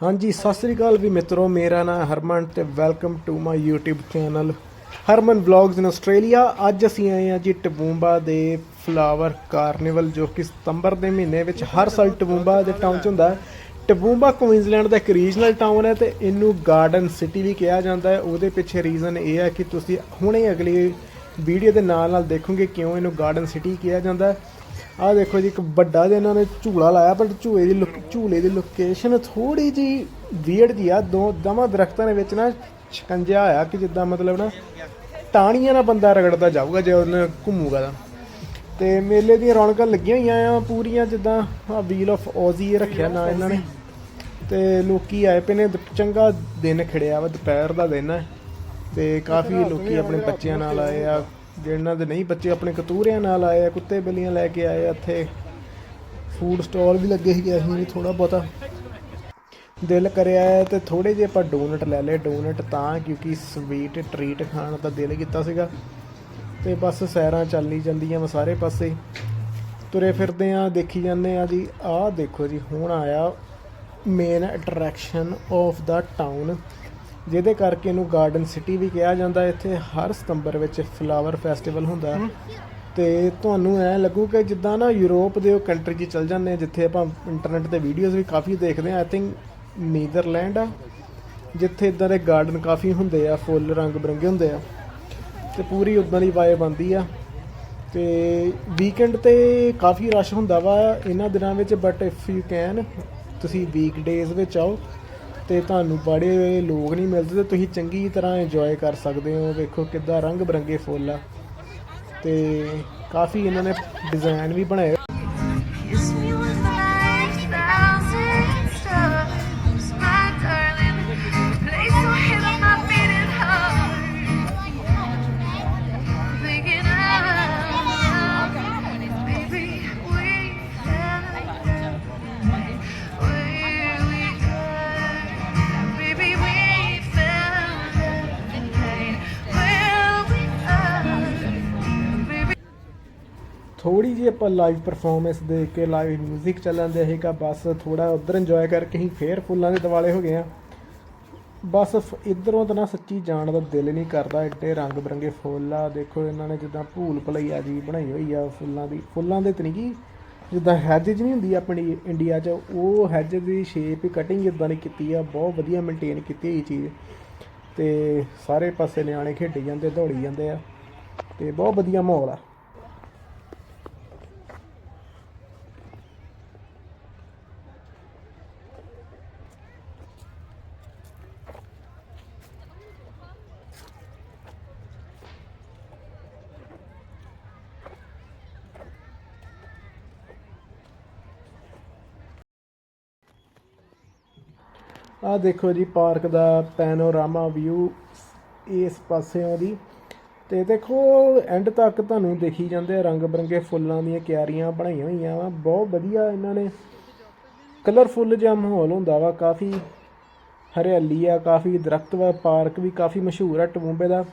ਹਾਂਜੀ, ਸਤਿ ਸ੍ਰੀ ਅਕਾਲ ਵੀ ਮਿੱਤਰੋ, ਮੇਰਾ ਨਾਮ ਹਰਮਨ ਤੇ welcome to my YouTube channel Harman vlogs in Australia. ਅੱਜ ਅਸੀਂ ਆਏ ਹਾਂ ਜੀ ਟਬੂੰਬਾ ਦੇ ਫਲਾਵਰ ਕਾਰਨੀਵਲ, ਜੋ ਕਿ ਸਤੰਬਰ ਦੇ ਮਹੀਨੇ ਵਿੱਚ ਹਰ ਸਾਲ ਟਬੂੰਬਾ ਦੇ ਟਾਊਨ 'ਚ ਹੁੰਦਾ ਹੈ। ਟਬੂੰਬਾ ਕੁਈਨਜ਼ਲੈਂਡ ਦਾ ਇੱਕ ਰੀਜਨਲ ਟਾਊਨ ਹੈ ਤੇ ਇਹਨੂੰ ਗਾਰਡਨ ਸਿਟੀ ਵੀ ਕਿਹਾ ਜਾਂਦਾ ਹੈ। ਉਹਦੇ ਪਿੱਛੇ ਰੀਜ਼ਨ ਇਹ ਹੈ ਕਿ ਤੁਸੀਂ ਹੁਣੇ ਅਗਲੀ ਵੀਡੀਓ ਦੇ ਨਾਲ ਨਾਲ ਦੇਖੋਗੇ ਕਿਉਂ ਇਹਨੂੰ ਗਾਰਡਨ ਸਿਟੀ ਕਿਹਾ ਜਾਂਦਾ ਹੈ। ਆਹ ਦੇਖੋ ਜੀ ਇੱਕ ਵੱਡਾ ਜਿਹਾ ਇਹਨਾਂ ਨੇ ਝੂਲਾ ਲਾਇਆ ਪਰ ਝੂਲੇ ਦੀ ਝੂਲੇ ਦੀ ਲੋਕੇਸ਼ਨ ਥੋੜੀ ਜੀ ਵੀਅਰਡ ਜੀ ਆ। ਦੋ ਦਮਾ ਦਰਖਤਾਂ ਦੇ ਵਿੱਚ ਨਾ ਛਕੰਜਿਆ ਹੋਇਆ ਕਿ ਜਿੱਦਾਂ ਮਤਲਬ ਨਾ ਟਾਣੀਆਂ ਨਾਲ ਬੰਦਾ ਰਗੜਦਾ ਜਾਊਗਾ ਜੇ ਉਹਨੇ ਘੁੰਮੂਗਾ ਤਾਂ। ਤੇ ਮੇਲੇ ਦੀਆਂ ਰੌਣਕਾਂ ਲੱਗੀਆਂ ਹੋਈਆਂ ਆ ਪੂਰੀਆਂ ਜਿੱਦਾਂ ਆ ਵੀਲ ਆਫ ਔਜ਼ੀ ਰੱਖਿਆ ਨਾ ਇਹਨਾਂ ਨੇ। ਤੇ ਲੋਕੀ ਆਏ ਪਏ ਨੇ ਚੰਗਾ ਦਿਨ ਖੜਿਆ ਵਾ ਦੁਪਹਿਰ ਦਾ ਦਿਨ ਹੈ ਤੇ ਕਾਫੀ ਲੋਕੀ ਆਪਣੇ ਬੱਚਿਆਂ ਨਾਲ ਆਏ ਆ ਜਿਹਨਾਂ ਦੇ ਨਹੀਂ, ਬੱਚੇ ਆਪਣੇ ਕਤੂਰਿਆਂ ਨਾਲ ਆਏ ਆ, ਕੁੱਤੇ ਬਿੱਲੀਆਂ ਲੈ ਕੇ ਆਏ ਆ ਇੱਥੇ। ਫੂਡ ਸਟਾਲ ਵੀ ਲੱਗੇ ਸੀਗੇ, ਅਸੀਂ ਵੀ ਥੋੜਾ ਬਹੁਤਾ। ਦਿਲ ਕਰਿਆ ਹੈ ਤੇ ਥੋੜੇ ਜਿਹੇ ਆਪਾਂ ਡੋਨਟ ਲੈ ਲਏ। ਡੋਨਟ ਤਾਂ ਕਿਉਂਕਿ ਸਵੀਟ ਟ੍ਰੀਟ ਖਾਣ ਦਾ ਦਿਲ ਕੀਤਾ ਸੀਗਾ। ਤੇ ਬਸ ਸੈਰਾਂ ਚੱਲੀ ਜਾਂਦੀਆਂ ਵਾ ਸਾਰੇ ਪਾਸੇ। ਤੁਰੇ ਫਿਰਦੇ ਆ, ਦੇਖੀ ਜਾਂਦੇ ਆ ਜੀ। ਆਹ ਦੇਖੋ ਜੀ, ਹੁਣ ਆਇਆ main attraction of the town ਜਿਹਦੇ ਕਰਕੇ ਇਹਨੂੰ ਗਾਰਡਨ ਸਿਟੀ ਵੀ ਕਿਹਾ ਜਾਂਦਾ ਇੱਥੇ ਹਰ ਸਤੰਬਰ ਵਿੱਚ ਫਲਾਵਰ ਫੈਸਟੀਵਲ ਹੁੰਦਾ ਹੈ। ਤੇ ਤੁਹਾਨੂੰ ਐ ਕਿ ਜਿੱਦਾਂ ਨਾ ਯੂਰਪ ਦੇ ਉਹ ਕੰਟਰੀ 'ਚ ਚਲ ਜਾਂਦੇ ਆ, ਜਿੱਥੇ ਆਪਾਂ ਇੰਟਰਨੈਟ ਤੇ ਵੀਡੀਓਜ਼ ਵੀ ਕਾਫੀ ਦੇਖਦੇ ਆ ਆਈ ਥਿੰਕ ਨੀਦਰਲੈਂਡ ਆ, ਜਿੱਥੇ ਇਦਾਂ ਦੇ ਗਾਰਡਨ ਕਾਫੀ ਹੁੰਦੇ ਆ, ਫੁੱਲ ਰੰਗ ਬਰੰਗੇ ਹੁੰਦੇ ਆ। ਤੇ ਪੂਰੀ ਉਦਾਂ ਦੀ ਵਾਈਬ ਆਉਂਦੀ ਆ। ਤੇ ਵੀਕਐਂਡ ਤੇ ਕਾਫੀ ਰਸ਼ ਹੁੰਦਾ ਵਾ ਇਹਨਾਂ ਦਿਨਾਂ ਵਿੱਚ ਬਟ ਇਫ ਯੂ ਕੈਨ ਤੁਸੀਂ ਵੀਕ ਡੇਜ਼ ਵਿੱਚ ਆਓ। ਤੇ ਤੁਹਾਨੂੰ ਬੜੇ ਲੋਕ ਨਹੀਂ ਮਿਲਦੇ ਤੇ ਤੁਸੀਂ ਚੰਗੀ ਤਰ੍ਹਾਂ ਇੰਜੋਏ ਕਰ ਸਕਦੇ ਹੋ। ਵੇਖੋ ਕਿੱਦਾਂ ਰੰਗ ਬਰੰਗੇ ਫੁੱਲ ਆ। ਤੇ ਕਾਫੀ ਇਹਨਾਂ ਨੇ ਡਿਜ਼ਾਈਨ ਵੀ ਬਣਾਏ ਥੋੜੀ ਜਿਹੀ ਆਪਾਂ ਲਾਈਵ ਪਰਫਾਰਮੈਂਸ ਦੇਖ ਕੇ ਲਾਈਵ 뮤직 ਚੱਲਣ ਦੇ ਸੀਗਾ, ਬਸ ਥੋੜਾ ਉਧਰ ਇੰਜੋਏ ਕਰਕੇ ਹੀ ਫੇਰ ਫੁੱਲਾਂ ਦੇ ਦਿਵਾਲੇ ਹੋ ਗਏ ਆ ਬਸ ਫ- ਇੱਧਰੋਂ ਤਾਂ ਨਾ ਸੱਚੀ ਜਾਣ ਦਾ ਦਿਲ ਨਹੀਂ ਕਰਦਾ ਐਡੇ ਰੰਗ ਬਰੰਗੇ ਫੁੱਲ ਆ ਦੇਖੋ ਇਹਨਾਂ ਨੇ ਜਿੱਦਾਂ ਭੂਲ ਭੁਲਈਆ ਜੀ ਬਣਾਈ ਹੋਈ ਆ ਫੁੱਲਾਂ ਦੀ, ਫੁੱਲਾਂ ਦੇ ਤਨੀ ਕੀ ਜਿੱਦਾਂ ਹੈਜ ਨਹੀਂ ਹੁੰਦੀ ਆਪਣੀ ਇੰਡੀਆ 'ਚ, ਉਹ ਹੈਜ ਦੀ ਸ਼ੇਪ ਹੀ ਕਟਿੰਗ ਇਦਾਂ ਦੀ ਕੀਤੀ ਆ, ਬਹੁਤ ਵਧੀਆ ਮੇਨਟੇਨ ਕੀਤੀ ਹੋਈ ਚੀਜ਼। ਤੇ ਸਾਰੇ ਪਾਸੇ ਨਿਆਣੇ ਖੇਡੀ ਜਾਂਦੇ, ਦੌੜੀ ਜਾਂਦੇ ਆ, ਤੇ ਬਹੁਤ ਵਧੀਆ ਮਾਹੌਲ ਆ। ਆ ਦੇਖੋ ਜੀ, ਪਾਰਕ ਦਾ ਪੈਨੋਰਾਮਾ ਵਿਊ ਇਸ ਪਾਸਿਓਂ ਦੀ। ਤੇ ਦੇਖੋ ਐਂਡ ਤੱਕ ਤੁਹਾਨੂੰ ਦੇਖੀ ਜਾਂਦੇ ਆ, ਰੰਗ ਬਰੰਗੇ ਫੁੱਲਾਂ ਦੀਆਂ ਕਿਆਰੀਆਂ ਬਣਾਈਆਂ ਹੋਈਆਂ ਵਾ। ਬਹੁਤ ਵਧੀਆ ਇਹਨਾਂ ਨੇ। ਕਲਰਫੁੱਲ ਜਿਹਾ ਮਾਹੌਲ ਹੁੰਦਾ ਵਾ, ਕਾਫੀ ਹਰਿਆਲੀ ਆ, ਕਾਫੀ ਦਰਖਤ ਵਾ, ਪਾਰਕ ਵੀ ਕਾਫੀ ਮਸ਼ਹੂਰ ਆ ਟਮੂੰਬੇ ਦਾ।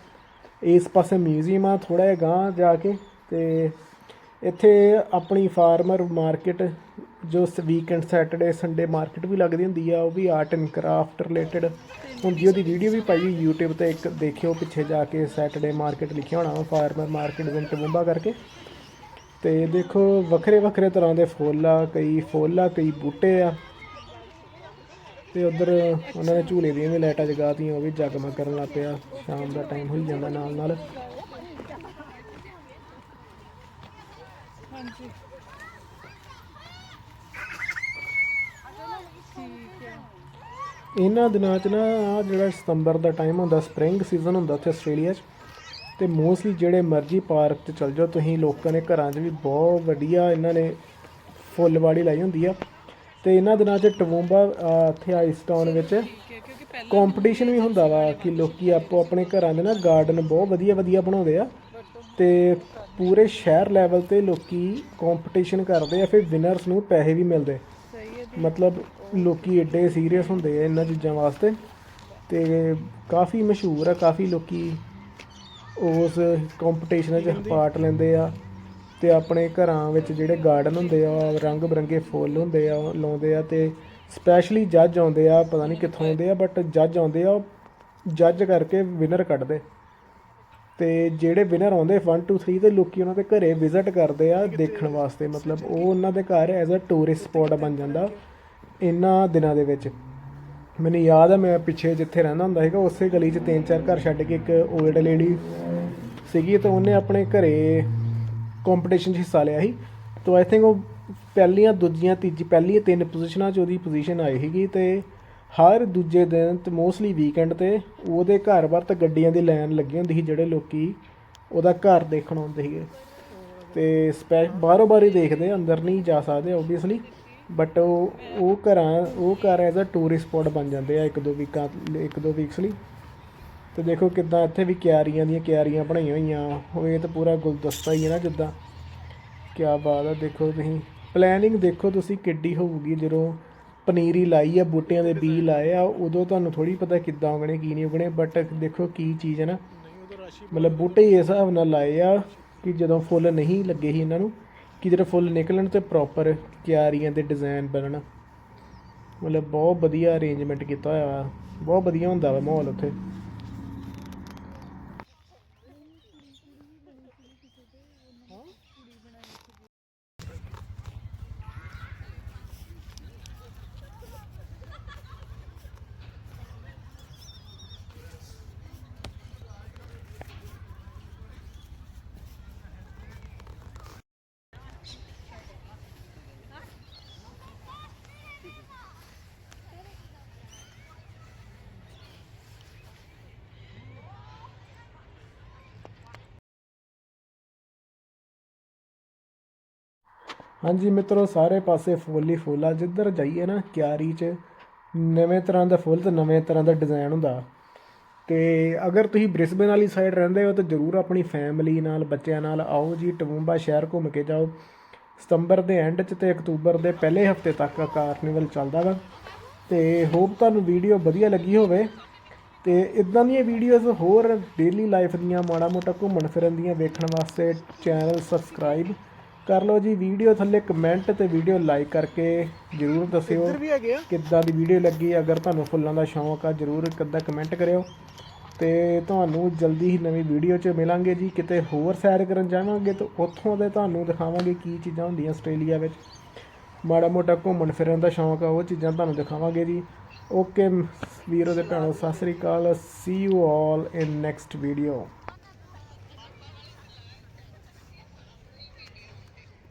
ਇਸ ਪਾਸੇ ਮਿਊਜ਼ੀਅਮ ਆ ਥੋੜਾ ਜਿਹਾ ਗਾਂਹ ਜਾ ਕੇ ਤੇ ਇੱਥੇ ਆਪਣੀ ਫਾਰਮਰ ਮਾਰਕੀਟ ਜੋ ਵੀਕਐਂਡ ਸੈਟਰਡੇ ਸੰਡੇ ਮਾਰਕੀਟ ਵੀ ਲੱਗਦੀ ਹੁੰਦੀ ਆ, ਉਹ ਵੀ ਆਰਟ ਐਂਡ ਕਰਾਫਟ ਰਿਲੇਟਡ ਹੁਣ ਜੀ ਉਹਦੀ ਵੀਡੀਓ ਵੀ ਪਾਈ ਹੋਈ YouTube ਤੇ, ਇੱਕ ਦੇਖਿਓ ਪਿੱਛੇ ਜਾ ਕੇ ਸੈਟਰਡੇ ਮਾਰਕੀਟ ਲਿਖਿਆ ਹੋਣਾ ਫਾਰਮਰ ਮਾਰਕੀਟ ਦੇ ਟਬੂੰਬਾ ਕਰਕੇ। ਤੇ ਦੇਖੋ, ਵੱਖਰੇ ਵੱਖਰੇ ਤਰ੍ਹਾਂ ਦੇ ਫੁੱਲ ਆ, ਕਈ ਫੁੱਲ ਆ, ਕਈ ਬੂਟੇ ਆ। ਤੇ ਉਧਰ ਉਹਨਾਂ ਨੇ ਝੂਲੇ ਦੀਆਂ ਵੀ ਲਾਈਟਾਂ ਜਗਾਤੀਆਂ, ਉਹ ਵੀ ਜਗਮਗ ਕਰਨ ਲੱਗ ਪਿਆ। ਸ਼ਾਮ ਦਾ ਟਾਈਮ ਹੋਈ ਜਾਂਦਾ ਨਾਲ ਨਾਲ ਇਹਨਾਂ ਦਿਨਾਂ 'ਚ ਨਾ ਆ ਜਿਹੜਾ ਸਤੰਬਰ ਦਾ ਟਾਈਮ ਹੁੰਦਾ ਸਪ੍ਰਿੰਗ ਸੀਜ਼ਨ ਹੁੰਦਾ ਉੱਥੇ ਆਸਟ੍ਰੇਲੀਆ 'ਚ ਤੇ ਮੋਸਟਲੀ ਜਿਹੜੇ ਮਰਜ਼ੀ ਪਾਰਕ 'ਚ ਚਲ ਜਾਓ ਤੁਸੀਂ ਲੋਕਾਂ ਨੇ ਘਰਾਂ 'ਚ ਵੀ ਬਹੁਤ ਵਧੀਆ ਇਹਨਾਂ ਨੇ ਫੁੱਲਵਾੜੀ ਲਾਈ ਹੁੰਦੀ ਆ। ਤੇ ਇਹਨਾਂ ਦਿਨਾਂ 'ਚ ਟਵੂੰਬਾ ਇੱਥੇ ਆਈਸਟਾਊਨ ਵਿੱਚ ਕੰਪੀਟੀਸ਼ਨ ਵੀ ਹੁੰਦਾ ਵਾ ਕਿ ਲੋਕੀ ਆਪੋ ਆਪਣੇ ਘਰਾਂ ਦੇ ਨਾ ਗਾਰਡਨ ਬਹੁਤ ਵਧੀਆ ਵਧੀਆ ਬਣਾਉਂਦੇ ਆ। ਤੇ ਪੂਰੇ ਸ਼ਹਿਰ ਲੈਵਲ ਤੇ ਲੋਕੀ ਕੰਪੀਟੀਸ਼ਨ ਕਰਦੇ ਆ, ਫਿਰ ਵਿਨਰਸ ਨੂੰ ਪੈਸੇ ਵੀ ਮਿਲਦੇ। ਮਤਲਬ ਲੋਕੀ ਐਡੇ ਸੀਰੀਅਸ ਹੁੰਦੇ ਆ ਇਹਨਾਂ ਚੀਜ਼ਾਂ ਵਾਸਤੇ ਤੇ ਕਾਫੀ ਮਸ਼ਹੂਰ ਆ, ਕਾਫੀ ਲੋਕੀ ਉਸ ਕੰਪੀਟੀਸ਼ਨ 'ਚ ਪਾਰਟ ਲੈਂਦੇ ਆ ਤੇ ਆਪਣੇ ਘਰਾਂ ਵਿੱਚ ਜਿਹੜੇ ਗਾਰਡਨ ਹੁੰਦੇ ਆ ਰੰਗ ਬਰੰਗੇ ਫੁੱਲ ਹੁੰਦੇ ਆ, ਉਹ ਲਾਉਂਦੇ ਆ ਤੇ ਸਪੈਸ਼ਲੀ ਜੱਜ ਆਉਂਦੇ ਆ, ਪਤਾ ਨਹੀਂ ਕਿੱਥੋਂ ਆਉਂਦੇ ਆ ਬਟ ਜੱਜ ਆਉਂਦੇ ਆ ਜੱਜ ਕਰਕੇ ਵਿਨਰ ਕੱਢਦੇ। ਤੇ ਜਿਹੜੇ ਵਿਨਰ ਆਉਂਦੇ 1 2 3 ਤੇ ਲੋਕੀ ਉਹਨਾਂ ਦੇ ਘਰੇ ਵਿਜ਼ਿਟ ਕਰਦੇ ਆ ਦੇਖਣ ਵਾਸਤੇ। ਮਤਲਬ ਉਹ ਉਹਨਾਂ ਦੇ ਘਰ ਐਜ਼ ਅ ਟੂਰਿਸਟ ਸਪੌਟ ਬਣ ਜਾਂਦਾ ਇਹਨਾਂ ਦਿਨਾਂ ਦੇ ਵਿੱਚ। ਮੈਨੂੰ ਯਾਦ ਹੈ ਮੈਂ ਪਿੱਛੇ ਜਿੱਥੇ ਰਹਿੰਦਾ ਹੁੰਦਾ ਸੀਗਾ, ਉਸੇ ਗਲੀ 'ਚ ਤਿੰਨ, ਚਾਰ ਘਰ ਛੱਡ ਕੇ ਇੱਕ 올ਡ ਲੇਡੀ ਸੀਗੀ ਤਾਂ ਉਹਨੇ ਆਪਣੇ ਘਰੇ ਕੰਪੀਟੀਸ਼ਨ 'ਚ ਹਿੱਸਾ ਲਿਆ ਸੀ। ਤਾਂ ਆਈ ਥਿੰਕ ਉਹ ਪਹਿਲੀਆਂ, ਦੂਜੀਆਂ, ਤੀਜੀ, ਪਹਿਲੀਆਂ ਤਿੰਨ ਪੋਜੀਸ਼ਨਾਂ 'ਚ ਉਹਦੀ ਪੋਜੀਸ਼ਨ ਆਈ ਸੀਗੀ ਤੇ ਹਰ ਦੂਜੇ ਦਿਨ ਤੇ ਮੋਸਟਲੀ ਵੀਕਐਂਡ ਤੇ ਉਹਦੇ ਘਰ ਬਾਹਰ ਤਾਂ ਗੱਡੀਆਂ ਦੀ ਲਾਈਨ ਲੱਗੀ ਹੁੰਦੀ ਸੀ ਜਿਹੜੇ ਲੋਕੀ ਉਹਦਾ ਘਰ ਦੇਖਣ ਆਉਂਦੇ ਸੀਗੇ। ਤੇ ਸਪੈ ਬਾਹਰੋਂ ਬਾਹਰ ਹੀ ਦੇਖਦੇ, ਅੰਦਰ ਨਹੀਂ ਜਾ ਸਕਦੇ ਓਬਵੀਅਸਲੀ ਬਟ ਉਹ ਉਹ ਘਰਾਂ, ਉਹ ਘਰ ਐਜ਼ ਅ ਟੂਰਿਸਟ ਸਪੌਟ ਬਣ ਜਾਂਦੇ ਆ ਇੱਕ ਦੋ ਵੀਕਾਂ ਇੱਕ ਦੋ ਵੀਕਸ ਲਈ। ਤੇ ਦੇਖੋ ਕਿੱਦਾਂ ਇੱਥੇ ਵੀ ਕਿਆਰੀਆਂ ਦੀਆਂ ਕਿਆਰੀਆਂ ਬਣਾਈਆਂ ਹੋਈਆਂ ਹੋਏ ਤਾਂ ਪੂਰਾ ਗੁਲਦਸਤਾ ਹੀ ਹੈ ਨਾ ਜਿੱਦਾਂ। ਕਿਆ ਬਾਤ ਆ, ਦੇਖੋ ਤੁਸੀਂ। ਪਲੈਨਿੰਗ ਦੇਖੋ ਤੁਸੀਂ ਕਿੱਡੀ ਹੋਊਗੀ ਜਦੋਂ ਪਨੀਰੀ ਲਾਈ ਆ, ਬੂਟਿਆਂ ਦੇ ਬੀ ਲਾਏ ਆ, ਉਦੋਂ ਤੁਹਾਨੂੰ ਥੋੜੀ ਪਤਾ ਕਿੱਦਾਂ ਉਗਣੇ, ਕੀ ਨਹੀਂ ਉਗਣੇ ਬਟ ਦੇਖੋ ਕੀ ਚੀਜ਼ ਹੈ ਨਾ। ਮਤਲਬ ਬੂਟੇ ਇਸ ਹਿਸਾਬ ਨਾਲ ਲਾਏ ਆ ਕਿ ਜਦੋਂ ਫੁੱਲ ਨਹੀਂ ਲੱਗੇ ਸੀ ਇਹਨਾਂ ਨੂੰ, ਕਿ ਜਦੋਂ ਫੁੱਲ ਨਿਕਲਣ ਤੇ ਪ੍ਰੋਪਰ ਕਿਆਰੀਆਂ ਦੇ ਡਿਜ਼ਾਈਨ ਬਣਨ। ਮਤਲਬ ਬਹੁਤ ਵਧੀਆ ਅਰੇਂਜਮੈਂਟ ਕੀਤਾ ਹੋਇਆ ਵਾ, ਬਹੁਤ ਵਧੀਆ ਹੁੰਦਾ ਵਾ ਮਾਹੌਲ ਉੱਥੇ। ਹਾਂਜੀ ਮਿੱਤਰੋ, ਸਾਰੇ ਪਾਸੇ ਫੁੱਲ ਹੀ ਫੁੱਲ ਆ। ਜਿੱਧਰ ਜਾਈਏ ਨਾ ਕਿਆਰੀ 'ਚ, ਨਵੇਂ ਤਰ੍ਹਾਂ ਦਾ ਫੁੱਲ ਤੇ ਨਵੇਂ ਤਰ੍ਹਾਂ ਦਾ ਡਿਜ਼ਾਈਨ ਹੁੰਦਾ। ਤੇ ਅਗਰ ਤੁਸੀਂ ਬ੍ਰਿਸਬਨ ਵਾਲੀ ਸਾਈਡ ਰਹਿੰਦੇ ਹੋ, ਤਾਂ ਜਰੂਰ ਆਪਣੀ ਫੈਮਿਲੀ ਨਾਲ, ਬੱਚਿਆਂ ਨਾਲ ਆਓ ਜੀ। ਟਵੂੰਬਾ ਸ਼ਹਿਰ ਘੁੰਮ ਕੇ ਜਾਓ। ਸਤੰਬਰ ਦੇ ਐਂਡ 'ਚ ਤੇ ਅਕਤੂਬਰ ਦੇ ਪਹਿਲੇ ਹਫ਼ਤੇ ਤੱਕ ਕਾਰਨੀਵਲ ਚੱਲਦਾ ਵਾ। ਤੇ ਹੋਪ ਤੁਹਾਨੂੰ ਵੀਡੀਓ ਵਧੀਆ ਲੱਗੀ ਹੋਵੇ। ਤੇ ਇਦਾਂ ਦੀਆਂ ਵੀਡੀਓਜ਼ ਹੋਰ ਡੇਲੀ ਲਾਈਫ ਦੀਆਂ ਮਾੜਾ ਮੋਟਾ ਘੁੰਮਣ ਫਿਰਨ ਦੀਆਂ ਵੇਖਣ ਵਾਸਤੇ ਚੈਨਲ ਸਬਸਕ੍ਰਾਈਬ ਕਰ ਲਓ ਜੀ ਵੀਡੀਓ ਥੱਲੇ ਕਮੈਂਟ ਤੇ ਵੀਡੀਓ ਲਾਈਕ ਕਰਕੇ ਜਰੂਰ ਦੱਸਿਓ ਕਿੱਦਾਂ ਦੀ ਵੀਡੀਓ ਲੱਗੀ ਅਗਰ ਤੁਹਾਨੂੰ ਫੁੱਲਾਂ ਦਾ ਸ਼ੌਂਕ ਆ ਜਰੂਰ ਇੱਕ ਅੱਧਾ ਕਮੈਂਟ ਕਰਿਓ। ਤੇ ਤੁਹਾਨੂੰ ਜਲਦੀ ਹੀ ਨਵੀਂ ਵੀਡੀਓ 'ਚ ਮਿਲਾਂਗੇ ਜੀ ਕਿਤੇ ਹੋਰ ਸੈਰ ਕਰਨ ਜਾਵਾਂਗੇ ਤਾਂ ਉੱਥੋਂ ਦੇ ਤੁਹਾਨੂੰ ਦਿਖਾਵਾਂਗੇ ਕੀ ਚੀਜ਼ਾਂ ਹੁੰਦੀਆਂ ਆਸਟ੍ਰੇਲੀਆ ਵਿੱਚ। ਮਾੜਾ ਮੋਟਾ ਘੁੰਮਣ ਫਿਰਨ ਦਾ ਸ਼ੌਂਕ ਆ ਉਹ ਚੀਜ਼ਾਂ ਤੁਹਾਨੂੰ ਦਿਖਾਵਾਂਗੇ ਜੀ। ਓਕੇ ਵੀਰੋ ਦੇ ਭੈਣੋ ਸਤਿ ਸ੍ਰੀ ਅਕਾਲ see you all in next video